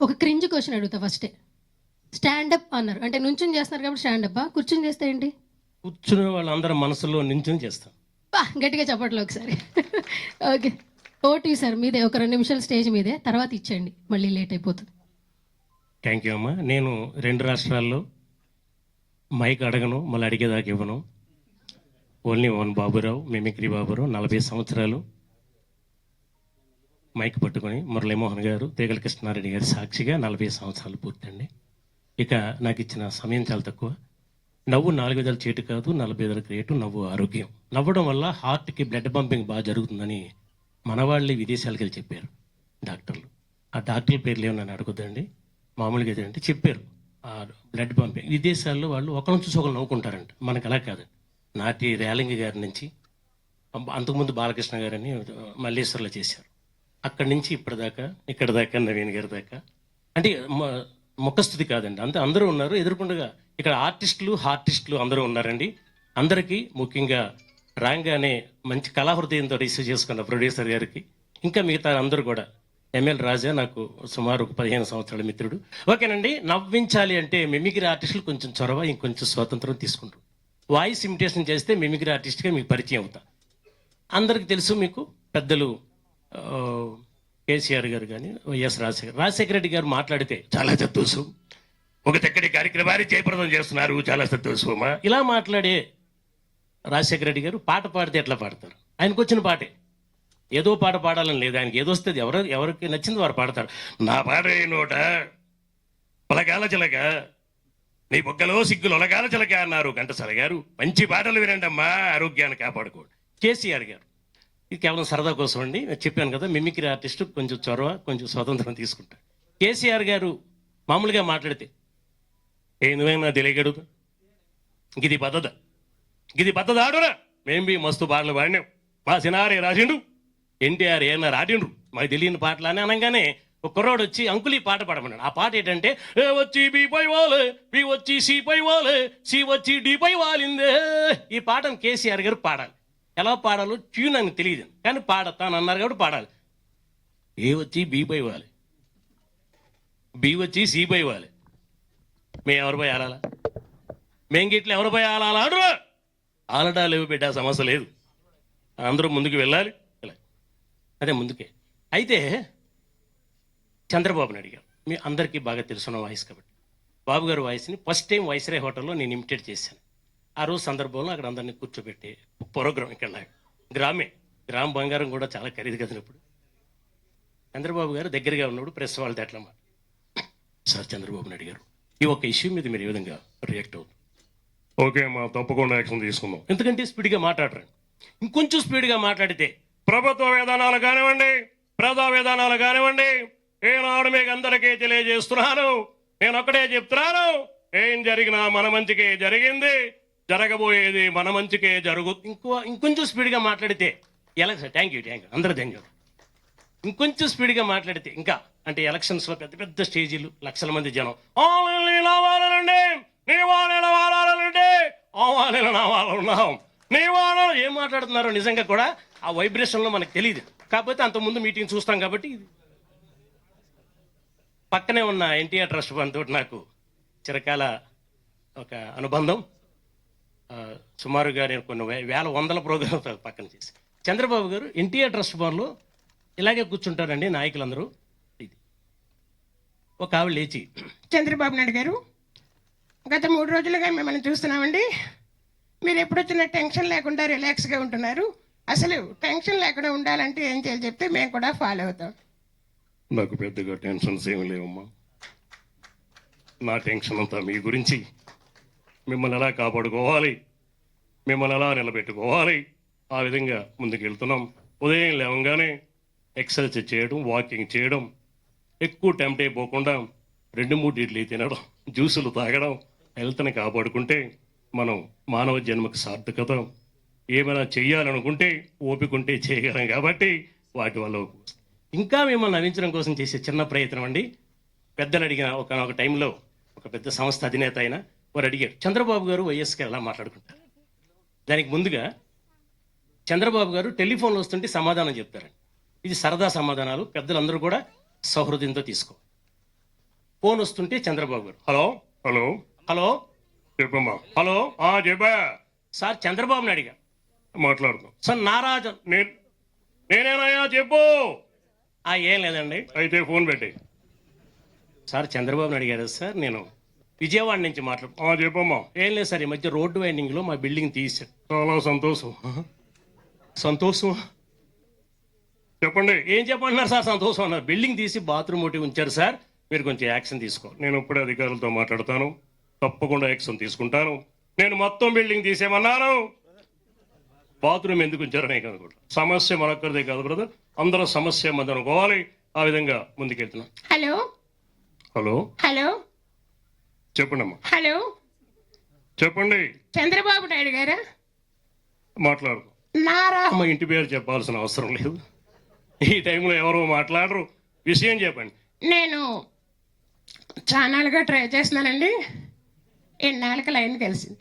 ఒక cringe question అడుగుతా ఫస్టే స్టాండప్ అన్నారు. అంటే నుంచుని చేస్తున్నారు కాబట్టి స్టాండప్ కూర్చుని చేస్తే ఏంటి? కూర్చునే వాళ్ళందరి మనసులో నించుని చేస్తాం. బా గట్టిగా చెప్పట్లో ఒకసారి. ఓకే. ఓటీ సార్ మీదే ఒక రెండు నిమిషాలు స్టేజ్ మీదే. తర్వాత ఇచ్చేయండి. మళ్ళీ లేట్ అయిపోతుంది. థ్యాంక్ యూ అమ్మా. నేను రెండు రాష్ట్రాల్లో మైక్ అడగను మళ్ళీ అడిగేదాకా ఇవ్వను. Only one Baburao mimicry Baburao నలభై సంవత్సరాలు మైక్ పట్టుకొని మురళీమోహన్ గారు తీగల కృష్ణారెడ్డి గారి సాక్షిగా నలభై సంవత్సరాలు పూర్తండి ఇక నాకు ఇచ్చిన సమయం చాలా తక్కువ. నవ్వు నాలుగు విధాలు చేటు కాదు నలభై విధాలు క్రియేటు నవ్వు ఆరోగ్యం. నవ్వడం వల్ల హార్ట్కి బ్లడ్ పంపింగ్ బాగా జరుగుతుందని మన వాళ్ళే విదేశాలకు వెళ్ళి చెప్పారు డాక్టర్లు. ఆ డాక్టర్ల పేర్లు ఏమన్నా అడగొద్దండి మామూలుగా ఏదంటే చెప్పారు. ఆ బ్లడ్ పంపింగ్. విదేశాల్లో వాళ్ళు ఒకరిని చూసి ఒకరు నవ్వుకుంటారంట. మనకు అలా కాదు. నాటి రేలింగి గారి నుంచి అంతకుముందు బాలకృష్ణ గారని మల్లేశ్వర్లో చేశారు. అక్కడి నుంచి ఇప్పటిదాకా ఇక్కడ దాకా నవీన్ గారి దాకా. అంటే మ- ముఖస్థుతి కాదండి. అంతే అందరూ ఉన్నారు. ఎదుర్కొండగా ఇక్కడ ఆర్టిస్టులు హార్టిస్టులు అందరూ ఉన్నారండి. అందరికీ ముఖ్యంగా రాంగానే మంచి కళాహృదయంతో రిసీవ్ చేసుకున్న ప్రొడ్యూసర్ గారికి ఇంకా మిగతా అందరూ కూడా. ఎంఎల్ రాజా నాకు సుమారు ఒక పదిహేను సంవత్సరాల మిత్రుడు. ఓకేనండి నవ్వించాలి అంటే మిమిక్రీ ఆర్టిస్టులు కొంచెం చొరవ ఇంకొంచెం స్వాతంత్రం తీసుకుంటారు. వాయిస్ ఇమిటేషన్ చేస్తే మిమిక్రీ ఆర్టిస్ట్గా మీకు పరిచయం అవుతా. అందరికి తెలుసు మీకు పెద్దలు కేసీఆర్ గారు కానీ వైఎస్ రాజశేఖర్ రాజశేఖర రెడ్డి గారు మాట్లాడితే చాలా సంతోషం. ఒక చక్కటి కార్యక్రమాన్ని జయప్రదం చేస్తున్నారు చాలా సంతోషమా? ఇలా మాట్లాడే రాజశేఖర రెడ్డి గారు పాట పాడితే ఎట్లా పాడతారు? ఆయనకు వచ్చిన పాటే. ఏదో పాట పాడాలని లేదు ఆయనకి ఏదో వస్తుంది ఎవరు ఎవరికి నచ్చింది వారు పాడతారు. నా పాట నోట పలకాల చిలక నీ బొగ్గలో సిగ్గులు ఒలగాల చిలక అన్నారు ఘంటసాల గారు. మంచి పాటలు వినండి అమ్మా ఆరోగ్యాన్ని కాపాడుకోండి. కేసీఆర్ గారు. ఇది కేవలం సరదా కోసం అండి. నేను చెప్పాను కదా మిమిక్రీ ఆర్టిస్ట్ కొంచెం చొరవ కొంచెం స్వతంత్రం తీసుకుంటా. కేసీఆర్ గారు మామూలుగా మాట్లాడితే ఏ నువ్వేనా తెలియగడు ఇది పద్ధత. ఇది పద్ధతి ఆడురా. మేం బి మస్తు పాటలు పాడినాం మా సినారే రాసిండు. ఎన్టీఆర్ ఏమన్నా రాడిండ్రు మాకు తెలియని పాటలు అని అనగానే ఒక కుర్రోడు వచ్చి అంకులి పాట పాడమన్నాడు. ఆ పాట ఏంటంటే ఏ వచ్చి బి పై వాలే బి వచ్చి సి పై వాలే సి వచ్చి డి పై వాలిందే. ఈ పాటను కేసీఆర్ గారు పాడాలి. ఎలా పాడాలో ట్యూన్ అని తెలియదు. కానీ పాడతాను అన్నారు కాబట్టి పాడాలి. ఏ వచ్చి బీ పై ఇవ్వాలి బి వచ్చి సి పై ఇవ్వాలి మేము ఎవరిపై ఆడాలా? మేం గిట్ల ఎవరిపై ఆడాలా? ఆడరు! ఆలడా లేవు బిడ్డ సమస్య లేదు. అందరూ ముందుకు వెళ్ళాలి. అదే ముందుకే. అయితే చంద్రబాబుని నాయుడు మీ అందరికీ బాగా తెలుసున్న వాయిస్ కాబట్టి. బాబు గారు వాయిస్ని ఫస్ట్ టైం వైస్రాయ్ హోటల్లో నేను ఇమిటేట్ చేశాను. ఆ రోజు సందర్భంలో అక్కడ అందరినీ కూర్చోబెట్టి ప్రోగ్రాం ఇక్కడ నాకు. గ్రామే. గ్రామ బంగారం కూడా చాలా ఖరీదు కదినప్పుడు చంద్రబాబు గారు దగ్గరగా ఉన్నప్పుడు ప్రెస్ వాళ్ళతో ఎట్లా మాట సార్ చంద్రబాబు నాయుడు గారు ఈ ఒక్క ఇష్యూ మీద మీరు ఏ విధంగా రియాక్ట్ అవుతుంది ఓకే అమ్మా తప్పకుండా యాక్షన్ తీసుకుందాం. ఎందుకంటే స్పీడ్గా మాట్లాడరండి. ఇంకొంచెం స్పీడ్గా మాట్లాడితే. ప్రభుత్వ విధానాలు కానివ్వండి ప్రజా విధానాలు కానివ్వండి ఏనాడు మీకు అందరికీ తెలియజేస్తున్నాను. నేను ఒకటే చెప్తున్నాను ఏం జరిగినా మన మంచికే జరిగింది. జరగబోయేది మన మంచికే జరుగు. ఇంకో ఇంకొంచెం స్పీడ్గా మాట్లాడితే ఎలా sir? Thank you thank you అందరూ థ్యాంక్ యూ ఇంకొంచెం స్పీడ్గా మాట్లాడితే ఇంకా అంటే ఎలక్షన్స్లో పెద్ద పెద్ద స్టేజీలు లక్షల మంది జనం. ఆన్లైన్లో ఇలా వాడాలండి నీ వాళ్ళ ఏం మాట్లాడుతున్నారో నిజంగా కూడా ఆ వైబ్రేషన్లో మనకు తెలియదు కాకపోతే అంతకుముందు మీటింగ్ చూస్తాం కాబట్టి ఇది. పక్కనే ఉన్న ఎన్టీఆర్ ట్రస్ట్ ఫండ్ తోటి నాకు చిరకాల ఒక అనుబంధం. సుమారుగా నేను కొన్ని వే- వేల వందల ప్రోగ్రామ్ పక్కన చేసి చంద్రబాబు గారు ఎన్టీఆర్ ట్రస్ట్ ఫండ్లో ఇలాగే కూర్చుంటారండి నాయకులందరూ. ఇది. ఒక ఆవిడ లేచి చంద్రబాబు నాయుడు గారు గత మూడు రోజులుగా మిమ్మల్ని చూస్తున్నామండి. మీరు ఎప్పుడు వచ్చిన టెన్షన్ లేకుండా రిలాక్స్గా ఉంటున్నారు. అసలు టెన్షన్ లేకుండా ఉండాలంటే ఏం చేయాలి చెప్తే మేము కూడా ఫాలో అవుతాం. నాకు పెద్దగా టెన్షన్స్ ఏమి లేవమ్మా. నా టెన్షన్ అంతా మీ గురించి మిమ్మల్ని ఎలా కాపాడుకోవాలి? మిమ్మల్ని ఎలా నిలబెట్టుకోవాలి? ఆ విధంగా ముందుకు వెళ్తున్నాం ఉదయం లేవగానే ఎక్సర్సైజ్ చేయడం వాకింగ్ చేయడం ఎక్కువ టెంప్ట్ అయిపోకుండా రెండు మూడు ఇడ్లీ తినడం జ్యూసులు తాగడం హెల్త్ని కాపాడుకుంటే మనం మానవ జన్మకు సార్థకత. ఏమైనా చేయాలనుకుంటే ఓపికంటే చేయగలం కాబట్టి వాటి వల్ల ఇంకా మిమ్మల్ని నవ్వించడం కోసం చేసే చిన్న ప్రయత్నం అండి. పెద్దలు అడిగిన ఒక టైంలో ఒక పెద్ద సంస్థ అధినేత అయినా వారు అడిగారు చంద్రబాబు గారు వైఎస్ గారు ఎలా మాట్లాడుకుంటారు? దానికి ముందుగా చంద్రబాబు గారు టెలిఫోన్లో వస్తుంటే సమాధానం చెప్తారండి ఇది సరదా సమాధానాలు పెద్దలందరూ కూడా సౌహృదయంతో తీసుకో ఫోన్ వస్తుంటే Chandrababu garu hello hello hello చెప్పమ్మా. హలో చెప్పా. సార్ చంద్రబాబు నాయుడు గారు మాట్లాడుతాం సార్ నారాజు. నేను నేనేనయ్యా చెప్పు. ఏం లేదండి. అయితే ఫోన్ పెట్టి సార్ చంద్రబాబు నాయుడు గారు సార్ నేను విజయవాడ నుంచి మాట్లాడు ఆ చెప్పమ్మా. ఏం లేదు సార్ ఈ మధ్య రోడ్డు వైండింగ్లో మా బిల్డింగ్ తీసాడు చాలా సంతోషం. సంతోషం చెప్పండి. ఏం చెప్పంటున్నారు సార్ సంతోషం అన్నారు. బిల్డింగ్ తీసి బాత్రూమ్ ఒకటి ఉంచారు సార్ మీరు కొంచెం యాక్షన్ తీసుకోవాలి నేను ఇప్పుడే అధికారులతో మాట్లాడతాను. తప్పకుండా యాక్షన్ తీసుకుంటాను. నేను మొత్తం బిల్డింగ్ తీసేయమన్నాను. బాత్రూమ్ ఎందుకు ఉంచారనే కాదు కూడా సమస్య మనొక్కరిదే కాదు బ్రదర్. అందరూ సమస్య మంది అనుకోవాలి ఆ విధంగా ముందుకెళ్తున్నాం. హలో. హలో. హలో. చెప్పండి హలో. చెప్పండి. చంద్రబాబు నాయుడు గారా? మాట్లాడు నారా. ఇంటి పేరు చెప్పాల్సిన అవసరం లేదు. ఈ టైంలో ఎవరో మాట్లాడరు. విషయం చెప్పండి. నేను చానాలుగా ట్రై చేస్తున్నానండి. ఎన్నాళ్ళకి లైన్ కలిసింది.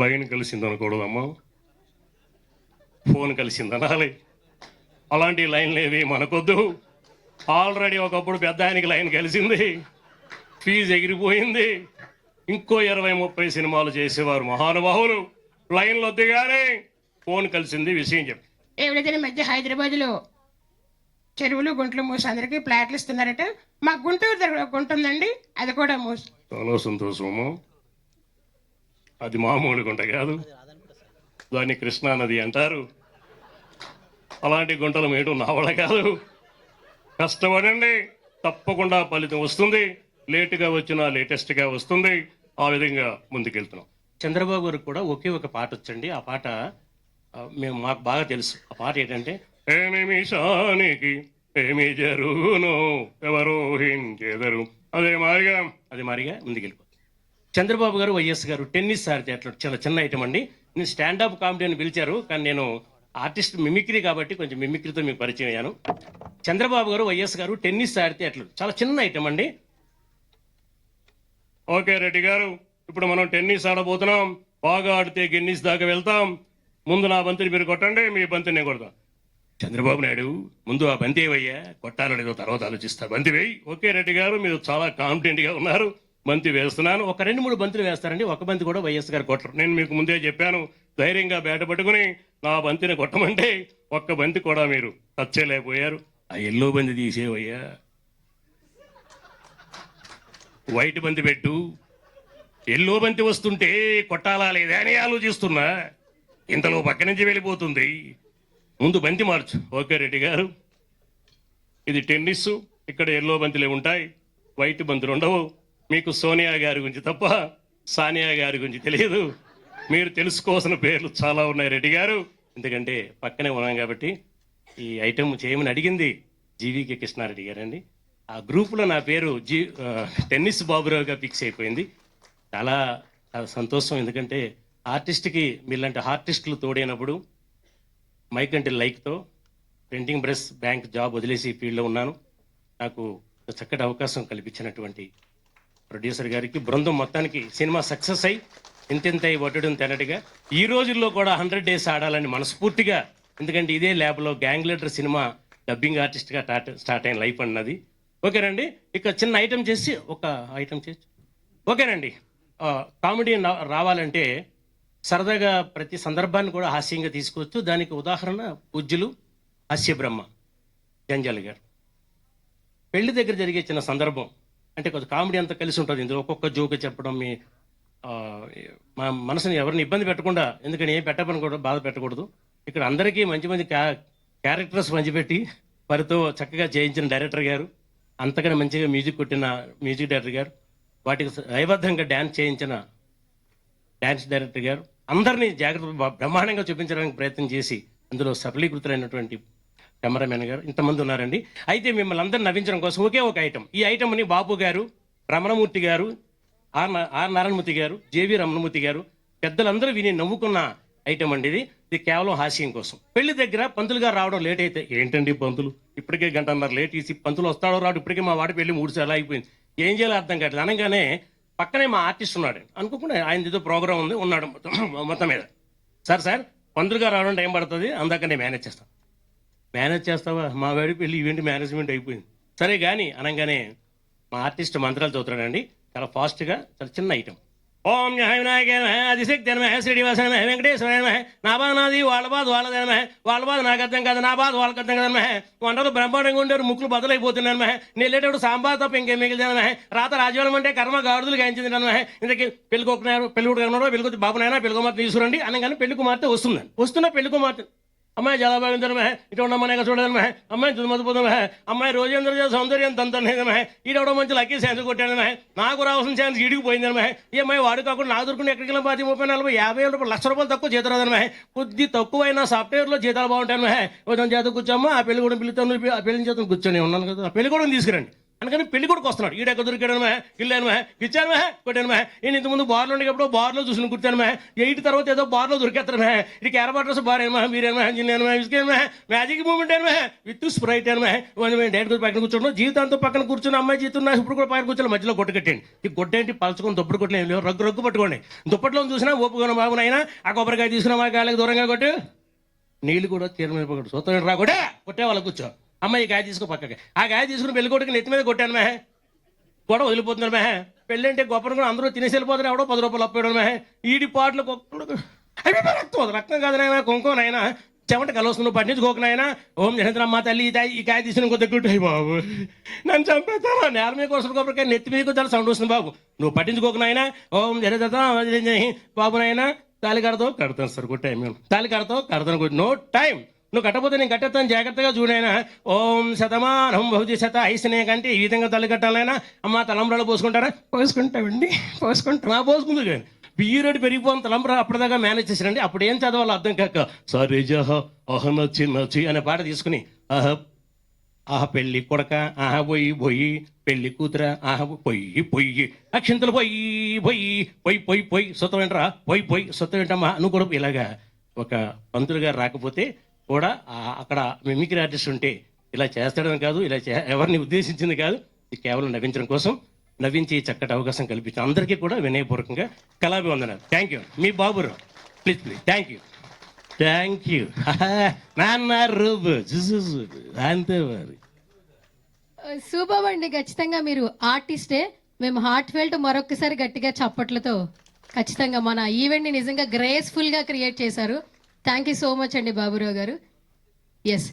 లైన్ కలిసింది అనకూడదమ్మా ఫోన్ కలిసింది అనాలి అలాంటి లైన్లు ఏవి మనకొద్దు. ఆల్రెడీ ఒకప్పుడు పెద్ద ఆయనకి లైన్ కలిసింది. ఫీజు ఎగిరిపోయింది. ఇంకో ఇరవై ముప్పై సినిమాలు చేసేవారు మహానుభావులు. లైన్లు కానీ ఫోన్ కలిసింది విషయం చెప్పి. ఎవరైతే మధ్య హైదరాబాద్లో చెరువులు గుంటలు మూసి అందరికీ ప్లాట్లు ఇస్తున్నారట. మా గుంటూరు దగ్గర గుంట ఉందండి. అది కూడా మూసి చాలా సంతోషము అది మామూలు గుంట కాదు. దాన్ని కృష్ణా నది అంటారు. అలాంటి గుంటలు మేయడం నా వల్ల కాదు. కష్టపడండి. తప్పకుండా ఫలితం వస్తుంది. లేటుగా వచ్చినా లేటెస్ట్గా వస్తుంది. ఆ విధంగా ముందుకెళ్తున్నాం. చంద్రబాబు గారికి కూడా ఒకే ఒక పాట వచ్చండి. ఆ పాట మేము మాకు బాగా తెలుసు. ఆ పాట ఏంటంటే ఏమి నిమిషానికి ఏమి జరుగునో ఎవరో హించెదరు అదే మారిగా. అది మరిగా ముందుకెళ్ళిపో చంద్రబాబు గారు వైఎస్ గారు టెన్నిస్ ఆడితే అట్లా చాలా చిన్న ఐటమ్ అండి. నేను స్టాండప్ కామెడీ అని పిలిచారు కానీ నేను ఆర్టిస్ట్ మిమిక్రీ కాబట్టి కొంచెం మిమిక్రీతో మీకు పరిచయం అయ్యాను. చంద్రబాబు గారు వైఎస్ గారు టెన్నిస్ ఆడితే అట్లా చాలా చిన్న ఐటమ్ అండి. ఓకే రెడ్డి గారు. ఇప్పుడు మనం టెన్నిస్ ఆడబోతున్నాం. బాగా ఆడితే గిన్నిస్ దాకా వెళ్తాం. ముందు నా బంతిని మీరు కొట్టండి మీ బంతిని నేను కొడతాం. చంద్రబాబు నాయుడు ముందు ఆ బంతి ఏవయ్యా కొట్టాలో లేదో తర్వాత ఆలోచిస్తా. బంతి వేయి. ఓకే రెడ్డి గారు మీరు చాలా కాన్ఫిడెంట్గా ఉన్నారు. బంతి వేస్తున్నాను. ఒక రెండు మూడు బంతులు వేస్తారండి. ఒక బంతి కూడా వైఎస్ గారు కొట్టరు. నేను మీకు ముందే చెప్పాను ధైర్యంగా బయట పట్టుకుని నా బంతిని కొట్టమంటే ఒక్క బంతి కూడా మీరు తచ్చేయలేకపోయారు ఆ ఎల్లో బంతి తీసేవయ్యా. వైట్ బంతి పెట్టు. ఎల్లో బంతి వస్తుంటే కొట్టాలా లేదా అని ఆలోచిస్తున్నా. ఇంతలో పక్క నుంచి వెళ్ళిపోతుంది. ముందు బంతి మార్చు. ఓకే రెడ్డి గారు. ఇది టెన్నిస్ ఇక్కడ ఎల్లో బంతులే ఉంటాయి. వైట్ బంతులు ఉండవు. మీకు సోనియా గారి గురించి తప్ప సానియా గారి గురించి తెలియదు. మీరు తెలుసుకోవాల్సిన పేర్లు చాలా ఉన్నాయి రెడ్డి గారు. ఎందుకంటే పక్కనే ఉన్నాం కాబట్టి ఈ ఐటెం చేయమని అడిగింది జీవీకే కృష్ణారెడ్డి గారండి. ఆ గ్రూపులో నా పేరు జీ టెన్నిస్ బాబురావుగా ఫిక్స్ అయిపోయింది. చాలా సంతోషం. ఎందుకంటే ఆర్టిస్ట్కి మీలాంటి ఆర్టిస్టులు తోడైనప్పుడు మైక్ అంటే లైక్తో ప్రింటింగ్ ప్రెస్ బ్యాంక్ జాబ్ వదిలేసి ఫీల్డ్లో ఉన్నాను. నాకు చక్కటి అవకాశం కల్పించినటువంటి ప్రొడ్యూసర్ గారికి బృందం మొత్తానికి సినిమా సక్సెస్ అయి ఇంతెంత అయి ఒట్టడం తినట్టుగా ఈ రోజుల్లో కూడా హండ్రెడ్ డేస్ ఆడాలని మనస్ఫూర్తిగా ఎందుకంటే ఇదే ల్యాబ్లో గ్యాంగ్ లీడర్ సినిమా డబ్బింగ్ ఆర్టిస్ట్గా స్టార్ట్ స్టార్ట్ అయిన లైఫ్ అన్నది. ఓకేనండి. ఇక చిన్న ఐటెం చేసి ఒక ఐటెం చేసి. ఓకేనండి. కామెడీ రావాలంటే సరదాగా ప్రతి సందర్భాన్ని కూడా హాస్యంగా తీసుకోవచ్చు. దానికి ఉదాహరణ పూజ్యులు హాస్య బ్రహ్మ గారు. పెళ్ళి దగ్గర జరిగే చిన్న సందర్భం. అంటే కొంచెం కామెడీ అంతా కలిసి ఉంటుంది. ఇందులో ఒక్కొక్క జోక్ చెప్పడం మీ మా మనసుని ఎవరిని ఇబ్బంది పెట్టకుండా ఎందుకని ఏం పెట్టపని కూడా బాధ పెట్టకూడదు. ఇక్కడ అందరికీ మంచి మంచి క్యా- క్యారెక్టర్స్ మంచిపెట్టి వారితో చక్కగా చేయించిన డైరెక్టర్ గారు అంతకన్నా మంచిగా మ్యూజిక్ కొట్టిన మ్యూజిక్ డైరెక్టర్ గారు వాటికి లయబద్ధంగా డ్యాన్స్ చేయించిన డ్యాన్స్ డైరెక్టర్ గారు అందరినీ జాగ్రత్త బ- బ్రహ్మాండంగా చూపించడానికి ప్రయత్నం చేసి అందులో సఫలీకృతులైనటువంటి కెమెరామెన్ గారు ఇంతమంది ఉన్నారండి. అయితే మిమ్మల్ని అందరిని నవ్వించడం కోసం ఒకే ఒక ఐటమ్. ఈ ఐటమ్ని బాబు గారు రమణమూర్తి గారు ఆర్ ఆర్ నారాయణమూర్తి గారు జేవి రమణమూర్తి గారు పెద్దలందరూ విని నవ్వుకున్న ఐటమ్ అండి ఇది. ఇది కేవలం హాస్యం కోసం. పెళ్ళి దగ్గర పంతులు గారు రావడం లేట్ అయితే ఏంటండి పంతులు? ఇప్పటికే గంటన్నర లేట్ ఇసి పంతులు వస్తాడో రాడు ఇప్పటికే మా వాడి పెళ్ళి మూడు సార్లు అయిపోయింది ఏం చేయాలో అర్థం కావట్లేదు. అనగానే పక్కనే మా ఆర్టిస్ట్ ఉన్నాడు అనుకోకుండా ఆయన ఏదో ప్రోగ్రామ్ ఉంది ఉన్నాడు మొత్తం మొత్తం మీద. సార్ సార్ పంతులు గారు రావడం టైం పడుతుంది అందాక నేను మేనేజ్ చేస్తాను మేనేజ్ చేస్తావా? మా వాడి పెళ్ళి ఈవెంట్ మేనేజ్మెంట్ అయిపోయింది. సరే కానీ అనగానే మా ఆర్టిస్ట్ మంత్రాలు చదువుతున్నాడండి. చాలా ఫాస్ట్గా చాలా చిన్న ఐటమ్ ఓం జయ వినాయక నమః అధిశక్తి నమః శ్రీనివాస వెంకటేశ్వర నమః నా బాధ నాది వాళ్ళ బాధ వాళ్ళది వాళ్ళ బాధ నాకు అర్థం కాదు నా బాధ వాళ్ళకి అర్థం కాదు వంటలు బ్రహ్మాండంగా ఉండేవారు ముక్కులు బదులైపోతున్నాను నమః. నేను సాంబార్ తప్ప ఇంకేం మిగిలితే రాత రాజవరం అంటే కర్మ గాడుదలు గాయించింది నమః. ఇంతకీ పెళ్ళి కొక్కున్నారు పెళ్ళి కొడుకున్నారో పెళ్ళి కొద్ది బాబునైనా పెళ్ళి కుమార్తె తీసుకురండి అనగానే పెళ్ళి కుమార్తె వస్తుందండి. వస్తున్న పెళ్ళి కుమార్తె అమ్మాయి చాలా ఇటువంటి ఇటు ఉండమనే చూడదనమే అమ్మాయి తుమ్మదిపోదమే అమ్మాయి రోజేంద్ర సౌందర్యం తంతనేదమే ఈడవడ మంచి లక్కీ ఛాన్స్ కొట్టాడమే నాకు రావాల్సిన ఛాన్స్ ఈడికి పోయిందనమే ఈ అమ్మాయి వాడు కాకుండా నాకు దొరుకుని ఎక్కడికి పాతి ముప్పై నలభై యాభై వేల రూపాయలు లక్ష రూపాయలు తక్కువ జీతం కొద్ది తక్కువైన సాఫ్ట్వేర్లో జీతాలు బాగుంటాయనమే కొంచెం చేత కూర్చోమ్మా ఆ పెళ్ళి కూడా పిలుతాను ఆ పెళ్ళి చేత కూర్చొని ఉన్నాను కదా. ఆ పెళ్ళి కూడా తీసుకురండి. అందుకని పెళ్ళి కొడుకు వస్తున్నాడు. ఈడెక్క దొరికాడనమే? ఇల్లానమే? ఇచ్చానమే? కొట్టానమే? నేను ఇంతకుముందు బార్లో ఉండేటప్పుడు బార్లో చూసిన కుర్తానమే ఎయిట్ తర్వాత ఏదో బార్లో దొరికేస్తానమే ఇది క్యారబాటర్స్ బార్ ఏమా మీరేమా ఇంజిన్ మ్యాజిక్ మూమెంట్ ఏమా విత్ స్ప్రైట్ ఏమా డైరెక్ట్ పక్కన కూర్చోండి జీవితాంతో పక్కన కూర్చుని అమ్మాయి జీతం నా ఇప్పుడు కూడా పైన కూర్చొని మధ్యలో కొట్టు కట్టండి ఈ గొడ్డేంటి పలుచుకొని దుప్పటి కొట్టలేం లేవు. రగ్గు రగ్గు పట్టుకోండి. దుప్పట్లో చూసినా ఒప్పుకొని బాబునైనా ఆ కొబ్బరికాయ తీసుకున్నా మా కాళ్ళకి దూరంగా కొట్టు. నీళ్ళు కూడా తీర సూత్రం రా కూడా కొట్టే వాళ్ళ కూర్చో. అమ్మాయి ఈ గాయ తీసుకో పక్కకి. ఆ గాయ తీసుకుని పెళ్ళికొడుకు నెత్తి మీద కొట్టాను మే కూడా వదిలిపోతున్నారు మహే. పెళ్ళి అంటే గొప్పను కూడా అందరూ తినేసి వెళ్ళిపోతారు. ఎవడో పది రూపాయలు అప్పయడం మే ఈడి పాటలు ఒక్కడు రక్తం రక్తం కాదు నాయన కుంకుమ నాయన. చెమట కలవస్తుంది. పట్టించుకోక నాయన. ఓం జనేంద్రమ్మ తల్లి ఈ తాయి ఈ కాయ తీసిన కొద్ది గుట్టాయి బాబు. నన్ను చంపేస్తాను నేల మీద కోసం కొబ్బరికాయ నెత్తి మీద చాలా సౌండ్ వస్తుంది బాబు. నువ్వు పట్టించుకోక నాయన. ఓం జనేంద్ర బాబు నాయన. తాలి కడతావు కడతాను సార్ గుడ్ టైం తాలి కడతావు కడతాను గుడ్ నో టైం. నువ్వు కట్టపోతే నేను కట్టేస్తాను జాగ్రత్తగా చూడైనా ఓం శతమానం భౌతి శత ఐసనే కంటే ఈ విధంగా తల్లి కట్టాలైనా అమ్మ తలంబ్రాలు పోసుకుంటారా? పోసుకుంటామండి పోసుకుంటాం. పోసుకుంది కానీ. బియ్యరేడు పెరిగిపోయిన తలంబ్రా అప్పటిదాకా మేనేజ్ చేశారండి. అప్పుడు ఏం చదవాలో అర్థం కాక సరే జహ నచ్చి నచ్చి అనే పాట తీసుకుని అహ ఆహ పెళ్ళి కొడక ఆహ పొయ్యి పొయ్యి పెళ్ళి కూతుర ఆహ పొయ్యి పొయ్యి అక్షింతలు పొయ్యి పొయ్యి పొయ్యి పొయ్యి పొయ్యి సొత్తం ఏంటరా? పొయ్యి పొయ్యి సొత్తం ఏంటమ్మా? నువ్వు కూడా ఇలాగా ఒక పంతులు గారు రాకపోతే కూడా అక్కడ మిమిక్రీ ఆర్టిస్ట్ ఉంటే ఇలా చేస్తాడని కాదు ఇలా చే ఎవరిని ఉద్దేశించింది కాదు ఇది కేవలం నవ్వించడం కోసం నవ్వించి చక్కటి అవకాశం కల్పించిన అందరికీ కూడా వినయపూర్వకంగా కళాభివందనాలు. Thank you me Baburao please please thank you thank you నాన్న రూబు అంతే మరి. సూపర్ అండి. ఖచ్చితంగా మీరు ఆర్టిస్టే. మేము హార్ట్ ఫెల్ట్ మరొకసారి గట్టిగా చప్పట్లతో ఖచ్చితంగా మన ఈవెంట్ని నిజంగా గ్రేస్ఫుల్గా క్రియేట్ చేశారు. థ్యాంక్ యూ సో మచ్ అండి బాబురావు గారు. ఎస్